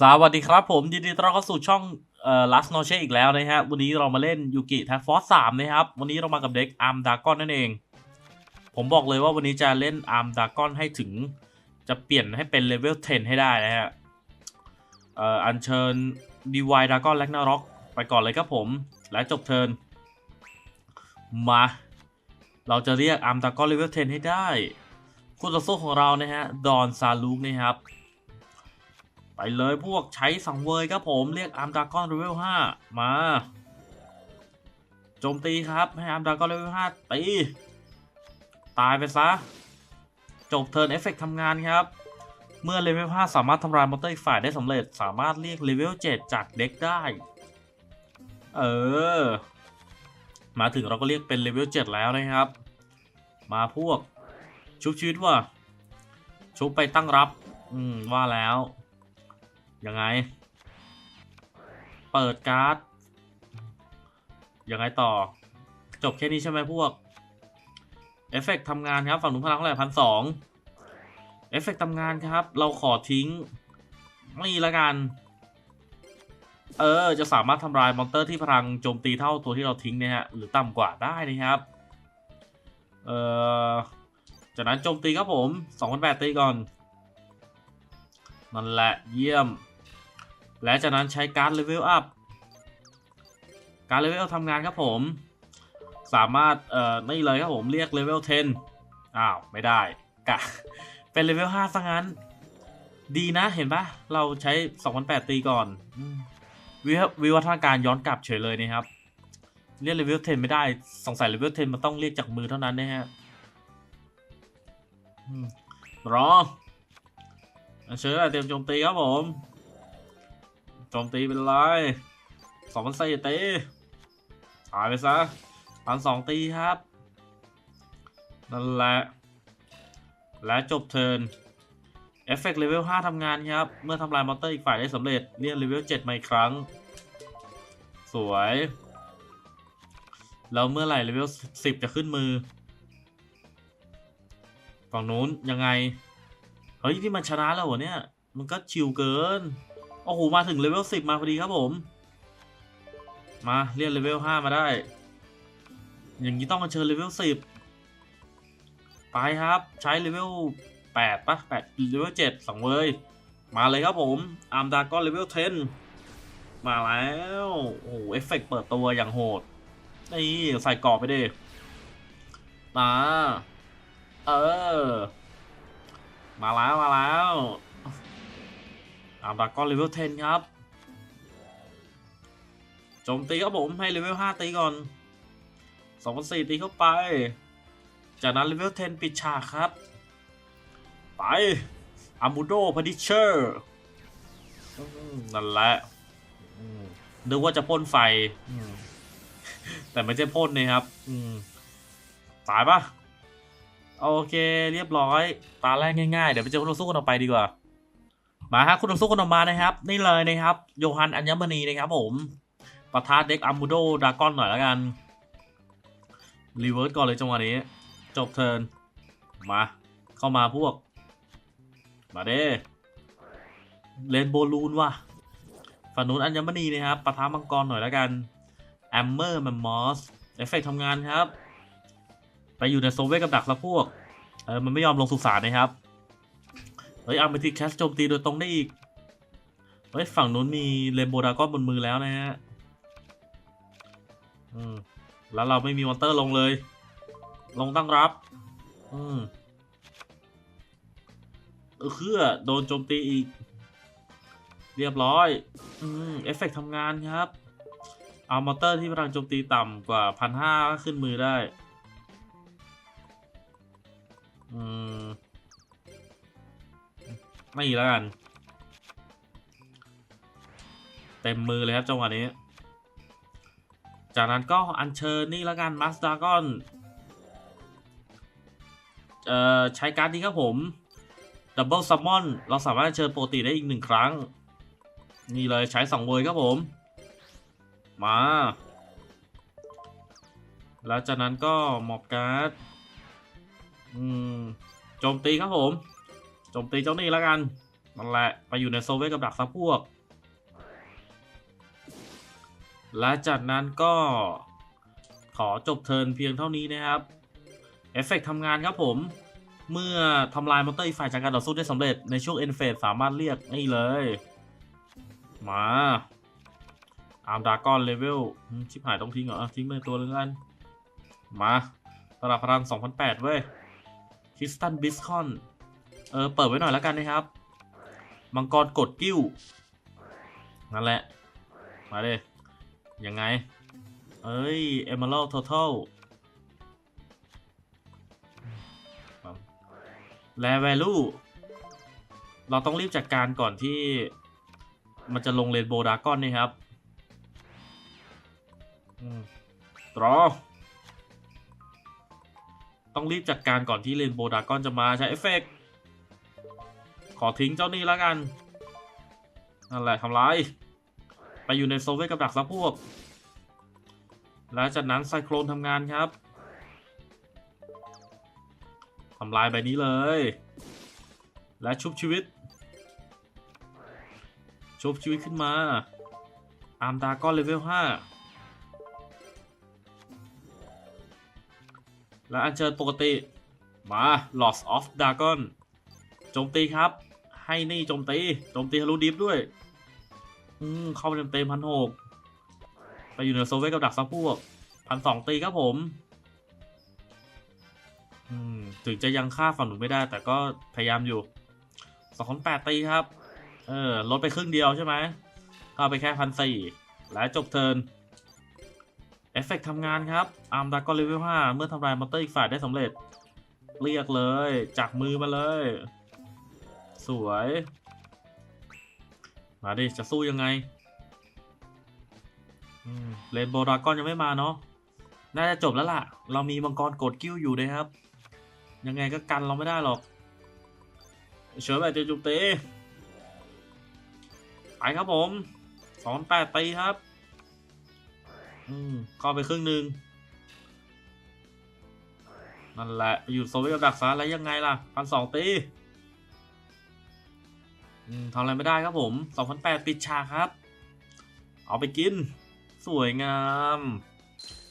สวัสดีครับผมยินดีต้อนรับเข้าสู่ช่องเอ่อลัสโนเชอีกแล้วนะฮะวันนี้เรามาเล่นยูกิแท็กฟอสสามนะครับ วันนี้เรามากับเด็กอาร์มดากอนนั่นเอง ผมบอกเลยว่าวันนี้จะเล่นอาร์มดากอนให้ถึง จะเปลี่ยนให้เป็นเลเวล 10 ให้ได้นะฮะเอ่ออัญเชิญดีวายดากอนแลกนาร็อกไปก่อนเลยครับผม และจบเทิร์นมา เราจะเรียกอาร์มดากอนเลเวล 10 ให้ได้ คู่ต่อสู้ของเรานะฮะดอนซาลูกนะครับ ไปเลยพวกใช้สังเวยครับผมเรียกอาร์มดากอนเลเวล5มาโจมตีครับให้อาร์มดากอนเลเวล5ตีตายไปซะ จบเทิร์นเอฟเฟกทำงานครับ เมื่อเลเวล5สามารถทำลายมอนเตอร์อีกฝ่ายได้สำเร็จสามารถเรียกเลเวล7จากเด็กได้ เออ มาถึงเราก็เรียกเป็นเลเวล7แล้วนะครับ มาพวกชุบชีวิตว่ะชุบไปตั้งรับ อืม ว่าแล้ว ยังไง เปิดการ์ด ยังไงต่อ จบแค่นี้ใช่ไหมพวก เอฟเฟกต์ทำงานครับ ฝั่งหนู้นพลังเท่าไหร่พันสองเอฟเฟกต์ทำงานครับ เราขอทิ้งนี่ละกัน เออ จะสามารถทำลายมอนเตอร์ที่พลังโจมตีเท่าตัวที่เราทิ้งเนี่ยฮะ หรือต่ำกว่าได้นะครับ เออจากนั้นโจมตีครับผม2,800ตีก่อนนั่นแหละเยี่ยม และจากนั้นใช้การ์ดเลเวลอัพการเลเวลทำงานครับผม สามารถเอ่อนี่เลยครับผมเรียกเลเวล10อ้าว ไม่ได้กะเป็นเลเวล5ซะงั้น ดีนะเห็นปะเราใช้2,800ตีก่อน วิววิวัฒนาการย้อนกลับเฉยเลยนะครับ เรียกเลเวล10 ไม่ได้ สงสัยเลเวล10 มันต้องเรียกจากมือเท่านั้นนะฮะอืมรอเชิญเตรียมโจมตีครับผม โจมตีเป็นไรสองพันสี่ตีตายไปซะพันสองตีครับ นั่นแหละ และจบเทิร์นเอฟเฟกต์เลเวล5ทำงานครับ เมื่อทำลายมอนเตอร์อีกฝ่ายได้สำเร็จเรียกเลเวล7มาอีกครั้ง สวย แล้วเมื่อไหร่เลเวล10 จะขึ้นมือ ฝั่งนู้นยังไง เฮ้ยที่มันชนะแล้วเหรอเนี่ย มันก็ชิวเกิน โอ้โห มาถึงเลเวลสิบมาพอดีครับผม มาเรียกเลเวลห้ามาได้ อย่างนี้ต้องมาเชิญเลเวลสิบไปครับใช้เลเวลแปดปะแปดเลเวลเจ็ดสองเวยมาเลยครับผมอาร์มดากอนเลเวลเทนมาแล้วโอ้โหเอฟเฟกต์เปิดตัวอย่างโหดนี่ใส่กรอบไปดิมาเออ มาแล้ว มาแล้ว อาร์ดากอนเลเวล10 ครับโจมตีครับผมให้เลเวล5ตีก่อน2,400ตีเข้าไป จากนั้นเลเวล10 ปิดฉากครับ ไปอามูโดพาดิเชอร์นั่นแหละอืมนึกว่าจะพ่นไฟ แต่ไม่ใช่พ่นนะครับตายปะโอเค เรียบร้อย ตาแรกง่ายๆ เดี๋ยวไปเจอคู่ต่อสู้กันต่อไปดีกว่า มาฮะคู่ต่อสู้กันออกมานะครับ นี่เลยนะครับ โยฮันอัญมณีนะครับผมปะทะเด็กอัมบูโดดากอนหน่อยแล้วกันรีเวิร์สก่อนเลยจังหวะนี้ จบเทิร์นมา เข้ามาพวก มาเด้เลนโบลูนว่ะฝั่งนู้นอัญมณีนะครับปะทะมังกรหน่อยแล้วกันแอมเมอร์แมมมอสเอฟเฟกทำงานครับ ไปอยู่ในโซเวตกับดักซะพวกเออมันไม่ยอมลงสุสานนะครับ เฮ้ยอาร์มิทีแคสโจมตีโดยตรงได้อีก เฮ้ย ฝั่งนู้นมีเรนโบดากอนบนมือแล้วนะฮะ อืม แล้วเราไม่มีมอนเตอร์ลงเลย ลงตั้งรับ อืมเออคือโดนโจมตีอีก เรียบร้อย อืม เอฟเฟกทำงานครับ เอามอเตอร์ที่พลังโจมตีต่ำกว่าพันห้าขึ้นมือได้ ไม่แล้วกัน เต็มมือเลยครับจังหวะนี้ จากนั้นก็อัญเชิญนี่แล้วกันมาสดากอนเอ่อใช้การ์ดนี้ครับผมดับเบิลซัมมอนเราสามารถเชิญโปกติได้อีกหนึ่งครั้ง นี่เลยใช้สองเวอร์ครับผม มา แล้วจากนั้นก็หมอบการ์ด อืม โจมตีครับผม จมตีเจ้านี่แล้วกันนั่นแหละไปอยู่ในโซเวตกับดักซับพวก และจากนั้นก็ขอจบเทินเพียงเท่านี้นะครับ เอฟเฟกต์ทำงานครับผม เมื่อทำลายมอนเตอร์อีกฝ่ายจากการต่อสู้ได้สำเร็จในช่วงเอ็นเฟสสามารถเรียกนี่เลย มาอาร์มดากอนเลเวลชิบหายต้องทิ้งเหรอ ทิ้งไปตัวนึงกันมาระดับพลัง2008 เว้ยคริสตันบิสคอน เออเปิดไว้หน่อยแล้วกันนะครับ มังกรกดกิ้ว นั่นแหละ มาเลยยังไง เอ้ย Emerald Total และ value เราต้องรีบจัดการก่อนที่ มันจะลงเรนโบดากอนนี่ครับตรอ ต้องรีบจัดการก่อนที่เรนโบดากอนจะมาใช้เอฟเฟกต์ ขอทิ้งเจ้านี้แล้วกัน นั่นแหละทำลาย ไปอยู่ในโซเวตกับดักซับพวก และจากนั้นไซโครนทำงานครับทำลายใบนี้เลย และชุบชีวิต ชุบชีวิตขึ้นมา อาร์มดาก้อนเลเวล5และอันเชิญปกติ มา Lost of Dragon โจมตีครับ ให้นี่โจมตีโจมตีทะลุดิฟด้วย อืมเข้าไปเต็มพันหกไปอยู่ในโซเวตกับดักซับพวกพันสองตีครับผม อืมถึงจะยังฆ่าฝั่งหนูไม่ได้ แต่ก็พยายามอยู่สองพันแปดตีครับ เออลดไปครึ่งเดียวใช่ไหมก็เอาไปแค่พันสี่และจบเทิร์นเอฟเฟกทำงานครับอาร์มดากอนเลเวล5เมื่อทำลายมอนเตอร์อีกฝ่ายได้สำเร็จ เรียกเลย จากมือมาเลย สวย มาดิ จะสู้ยังไงเรนโบว์ดากอนยังไม่มาเนาะ น่าจะจบแล้วล่ะ เรามีมังกรกดกิ้วอยู่นะครับ ยังไงก็กันเราไม่ได้หรอกเชิญแบบเจจุบเตไปครับผมสองแปดตีครับ อืมเข้าไปครึ่งหนึ่งนั่นแหละ อยู่โซเวียตดักซาแล้วยังไงล่ะพันสองตี ทำอะไรไม่ได้ครับผมสองพันแปดปิดฉากครับ เอาไปกิน สวยงาม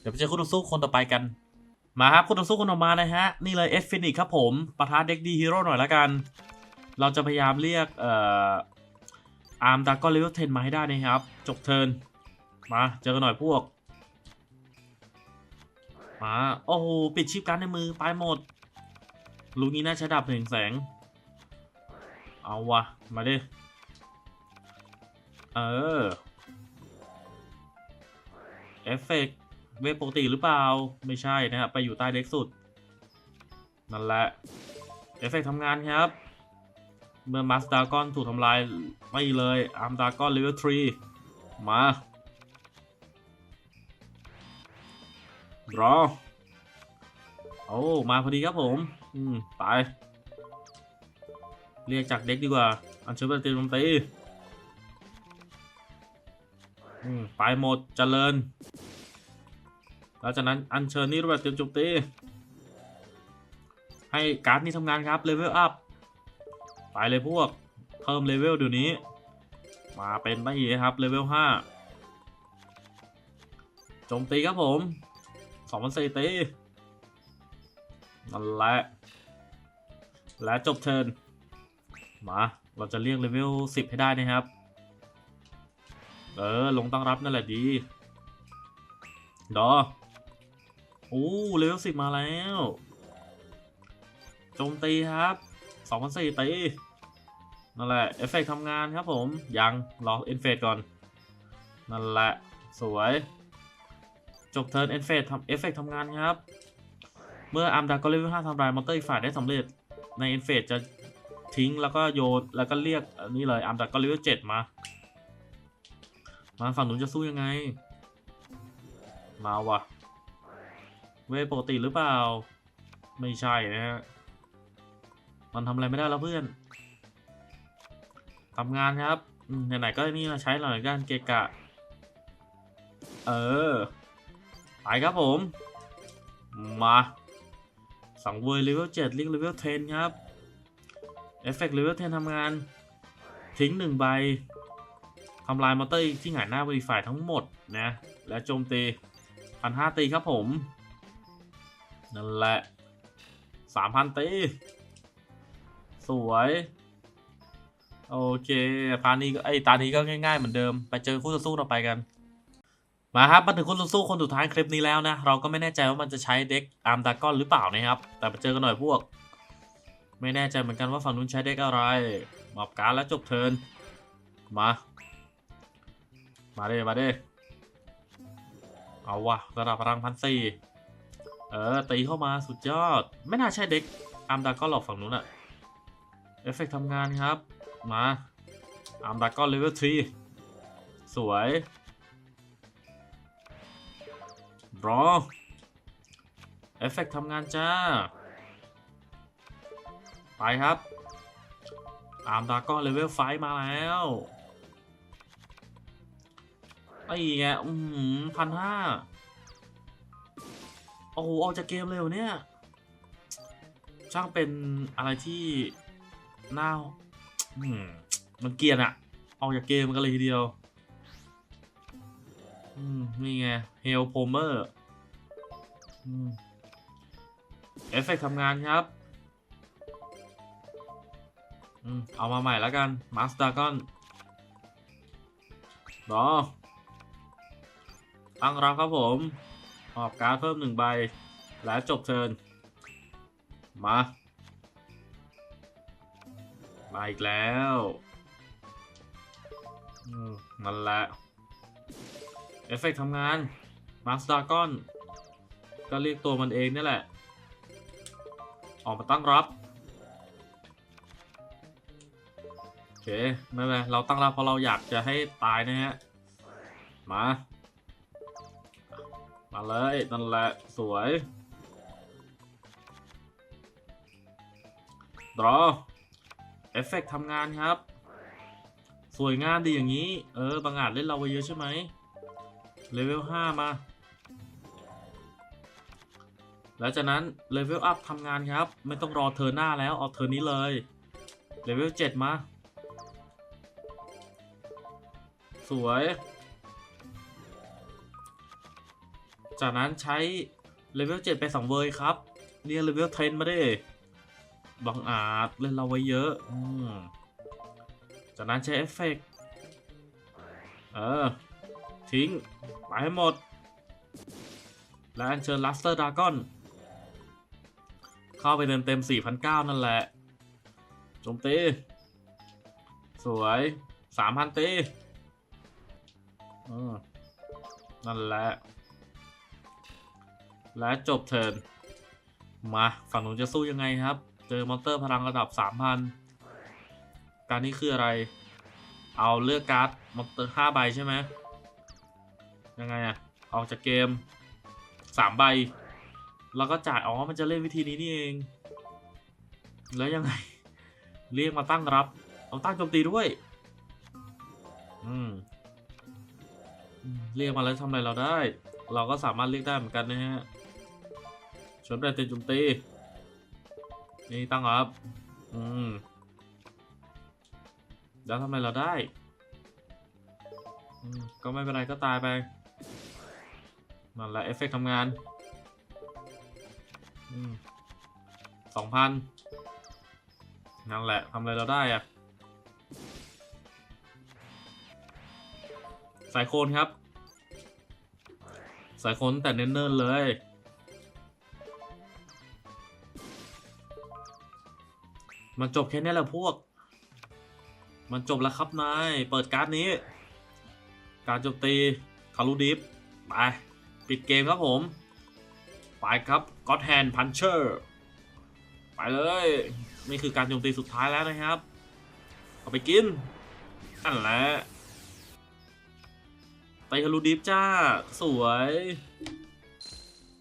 เดี๋ยวไปเจอคู่ต่อสู้คนต่อไปกัน มาครับคู่ต่อสู้คนต่อมานะฮะ นี่เลยเอฟฟินิกครับผมปะทะเด็กดีฮีโร่หน่อยละกัน เราจะพยายามเรียกเอ่ออาร์มดากอนเลเวล10มาให้ได้นะครับ จบเทิร์นมาเจอกันหน่อยพวก มา โอ้โห ปิดชิปการดในมือ ไปหมด ลูกนี้น่าใช้ดับหนึ่งแสง เอาวะ มาดิ เออ เอฟเฟกต์เวปกติหรือเปล่า ไม่ใช่นะครับ ไปอยู่ใต้เด็กสุด นั่นแหละ เอฟเฟกต์ทำงานครับ เมื่อมาสดากอนถูกทำลายไม่เลยอาร์มดากอนเลเวล3มารอโอ้ มาพอดีครับผม อืม ตาย เรียกจากเด็กดีกว่า อันเชิญไปตีมตีอืมไปหมดเจริญแล้วจากนั้นอันเชิญนี่รูปแบบเตรียมโจมตีให้การ์ดนี้ทำงานครับเลเวลอัพไปเลยพวก เพิ่มเลเวลเดี๋ยวนี้ มาเป็นไม่อีกครับเลเวลห้าโจมตีครับผมสองพันสี่ตีนั่นแหละและจบเทิร์น มา เราจะเรียกเลเวลสิบให้ได้นะครับ เออ ลงตั้งรับนั่นแหละดีดอโอ้เลเวลสิบมาแล้ว โจมตีครับสองพันสี่ตีนั่นแหละ เอฟเฟกทำงานครับผม ยัง รอเอนเฟก่อน นั่นแหละ สวย จบเทิร์นเอนเฟททำเอฟเฟกทำงานครับ เมื่ออาร์มดากอนเลเวล5ทำลายมอนเตอร์อีกฝ่ายได้สำเร็จ ในเอนเฟทจะ ทิ้งแล้วก็โยนแล้วก็เรียกนี่เลยอาร์มดากอนเลเวล7มา มาฝั่งหนูจะสู้ยังไง มาวะเวปกติหรือเปล่า ไม่ใช่นะฮะมันทำอะไรไม่ได้แล้วเพื่อนทำงานครับไหนๆก็นี่มาใช้หน่อยกันเกกะ เออ ไปครับผม มา สังเวยเลเวล7ลิกเลเวล10ครับ เอฟเฟกต์เลเวล10ทำงาน ทิ้งหนึ่งใบทำลายมอเตอร์ที่หงายหน้าบริฝ่ายทั้งหมดนะ และโจมตีพันห้าตีครับผม นั่นแหละสามพันตี สวย โอเคตานี้ไอตานี้ก็ง่าย ๆ เหมือนเดิม ไปเจอคู่ต่อสู้ต่อไปกัน มาครับมาถึงคู่ต่อสู้คนสุดท้ายคลิปนี้แล้วนะ เราก็ไม่แน่ใจว่ามันจะใช้เด็กอาร์มดากอนหรือเปล่านะครับ แต่ไปเจอกันหน่อยพวก ไม่แน่ใจเหมือนกันว่าฝั่งนู้นใช้เด็กอะไรมอบการแล้วจบเทินมา มาเด้มาเด้เอาวะระดับพลังพันสี่เออตีเข้ามาสุดยอด ไม่น่าใช่เด็กอาร์มดากอนหรอกฝั่งนู้นอะเอฟเฟกทำงานครับ มาอาร์มดากอนเลเวลทรีสวยรอเอฟเฟกทำงานจ้า ไปครับ อาร์มดากอนเลเวลไฟมาแล้วไอ้แงอืมพันห้าโอ้โหออกจากเกมเร็วเนี่ย ช่างเป็นอะไรที่น่าอืมมันเกลียนอะออกจากเกมกันเลยทีเดียว อืม นี่ไง เฮลโพเมอร์อืมเอฟเฟกทำงานครับ เอามาใหม่แล้วกันมาส t า r กอนรอตั้งรับครับผมออกการดเพิ่มหนึ่งใบ และจบเทิร์นมา มาอีกแล้วมนั่นแหละ เอฟเฟกทำงาน มาส t า r กอน ก็เรียกตัวมันเองนี่แหละ ออกมาตั้งรับ เคไม่เป็นไรเราตั้งรับเพราะเราอยากจะให้ตายนะฮะ มา มาเลยนั่นแหละ สวยรอเอฟเฟกทำงานครับ สวยงามดีอย่างนี้ เออบางอาจเล่นเราไปเยอะใช่ไหมเลเวล5มา แล้วจากนั้นเลเวลอัพทำงานครับ ไม่ต้องรอเธอหน้าแล้ว เอาเธอนี้เลยเลเวล7มา สวย จากนั้นใช้เลเวล7ไป2เวอร์ครับ เรียนเลเวล10มาได้บังอาจเล่นเราไว้เยอะอจากนั้นใช้เอฟเฟกต์เออ ทิ้ง ไปให้หมด และอัญเชิญลัสเตอร์ดากอน เข้าไปเต็มเต็ม4,009 นั่นแหละโจมตี สวย 3,000ตี นั่นแหละ และจบเทิร์นมาฝั่งหนูจะสู้ยังไงครับ เจอมอนเตอร์พลังระดับ 3,000 การนี้คืออะไร เอาเลือกการ์ดมอนเตอร์5ใบใช่ไหมยังไงอะออกจากเกม 3 ใบ แล้วก็จ่ายอ๋อมันจะเล่นวิธีนี้นี่เอง แล้วยังไง เรียกมาตั้งรับ เอาตั้งโจมตีด้วย อืมอืม เรียกมาแล้วทำอะไรเราได้ เราก็สามารถเรียกได้เหมือนกันนะฮะชนแบนเต็มโจมตี นี่ตั้งครับ อืม แล้วทำไมเราได้ก็ไม่เป็นไรก็ตายไปนั่นแหละเอฟเฟกทำงานสองพันนั่นแหละทำอะไรเราได้อะ สายโคนครับ สายโคนแต่เนิ่นๆเลย มันจบแค่นี้แหละพวก มันจบแล้วครับนาย เปิดการ์ดนี้ การโจมตีคารูดิฟไป ปิดเกมครับผม ไปครับก็ d แ a นพันเชอร์ไปเลย นี่คือการโจมตีสุดท้ายแล้วนะครับ เอาไปกินนั่นแหละ ไปคารูดิฟจ้า สวย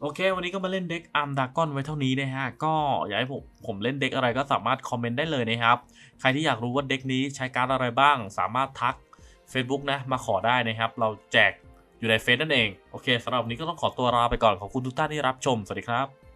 โอเค วันนี้ก็มาเล่นเด็กอาร์มดากอนไว้เท่านี้นะฮะ ก็อยากให้ผมผมเล่นเด็กอะไรก็สามารถคอมเมนต์ได้เลยนะครับ ใครที่อยากรู้ว่าเด็กนี้ใช้การ์ดอะไรบ้าง สามารถทัก Facebook นะ มาขอได้นะครับ เราแจกอยู่ในเฟซนั่นเอง โอเคสำหรับวันนี้ก็ต้องขอตัวลาไปก่อน ขอบคุณทุกท่านที่รับชม สวัสดีครับ